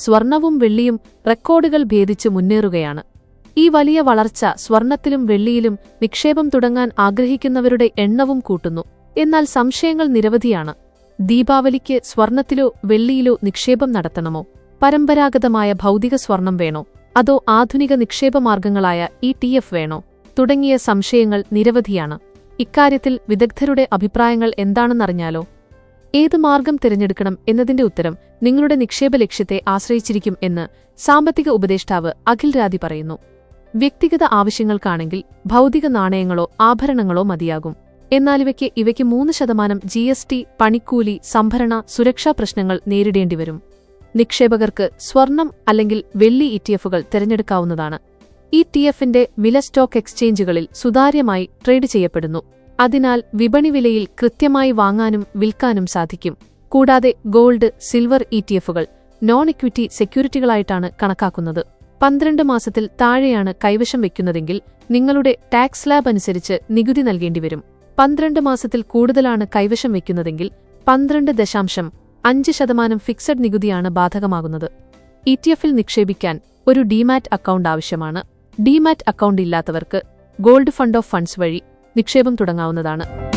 സ്വർണവും വെള്ളിയും റെക്കോർഡുകൾ ഭേദിച്ച് മുന്നേറുകയാണ്. ഈ വലിയ വളർച്ച സ്വർണത്തിലും വെള്ളിയിലും നിക്ഷേപം തുടങ്ങാൻ ആഗ്രഹിക്കുന്നവരുടെ എണ്ണവും കൂട്ടുന്നു. എന്നാൽ സംശയങ്ങൾ നിരവധിയാണ്. ദീപാവലിക്ക് സ്വർണത്തിലോ വെള്ളിയിലോ നിക്ഷേപം നടത്തണമോ? പരമ്പരാഗതമായ ഭൗതിക സ്വർണം വേണോ? അതോ ആധുനിക നിക്ഷേപമാർഗങ്ങളായ ഇ ടി എഫ് വേണോ? തുടങ്ങിയ സംശയങ്ങൾ നിരവധിയാണ്. ഇക്കാര്യത്തിൽ വിദഗ്ധരുടെ അഭിപ്രായങ്ങൾ എന്താണെന്നറിഞ്ഞാലോ? ഏത് മാർഗം തിരഞ്ഞെടുക്കണം എന്നതിന്റെ ഉത്തരം നിങ്ങളുടെ നിക്ഷേപ ലക്ഷ്യത്തെ ആശ്രയിച്ചിരിക്കും എന്ന് സാമ്പത്തിക ഉപദേഷ്ടാവ് അഖിൽ രാധി പറയുന്നു. വ്യക്തിഗത ആവശ്യങ്ങൾക്കാണെങ്കിൽ ഭൗതിക നാണയങ്ങളോ ആഭരണങ്ങളോ മതിയാകും. എന്നാലിവയ്ക്ക് ഇവയ്ക്ക് മൂന്ന് ശതമാനം ജി എസ് ടി പണിക്കൂലി സംഭരണ സുരക്ഷാ പ്രശ്നങ്ങൾ നേരിടേണ്ടിവരും നിക്ഷേപകർക്ക് സ്വർണം അല്ലെങ്കിൽ വെള്ളി ഇ ടി എഫുകൾ തിരഞ്ഞെടുക്കാവുന്നതാണ്. ഇ ടി എഫിന്റെ വില സ്റ്റോക്ക് എക്സ്ചേഞ്ചുകളിൽ സുതാര്യമായി ട്രേഡ് ചെയ്യപ്പെടുന്നു. അതിനാൽ വിപണി വിലയിൽ കൃത്യമായി വാങ്ങാനും വിൽക്കാനും സാധിക്കും. കൂടാതെ ഗോൾഡ് സിൽവർ ഇ ടി എഫുകൾ നോൺ ഇക്വിറ്റി സെക്യൂരിറ്റികളായിട്ടാണ് കണക്കാക്കുന്നത്. പന്ത്രണ്ട് മാസത്തിൽ താഴെയാണ് കൈവശം വെക്കുന്നതെങ്കിൽ നിങ്ങളുടെ ടാക്സ് സ്ലാബ് അനുസരിച്ച് നികുതി നൽകേണ്ടിവരും പന്ത്രണ്ട് മാസത്തിൽ കൂടുതലാണ് കൈവശം വെക്കുന്നതെങ്കിൽ പന്ത്രണ്ട് ദശാംശം അഞ്ച് ശതമാനം ഫിക്സഡ് നികുതിയാണ് ബാധകമാകുന്നത്. ഇ ടി എഫിൽ നിക്ഷേപിക്കാൻ ഒരു ഡിമാറ്റ് അക്കൗണ്ട് ആവശ്യമാണ്. ഡിമാറ്റ് അക്കൗണ്ട് ഇല്ലാത്തവർക്ക് ഗോൾഡ് ഫണ്ട് ഓഫ് ഫണ്ട്സ് വഴി നിക്ഷേപം തുടങ്ങാവുന്നതാണ്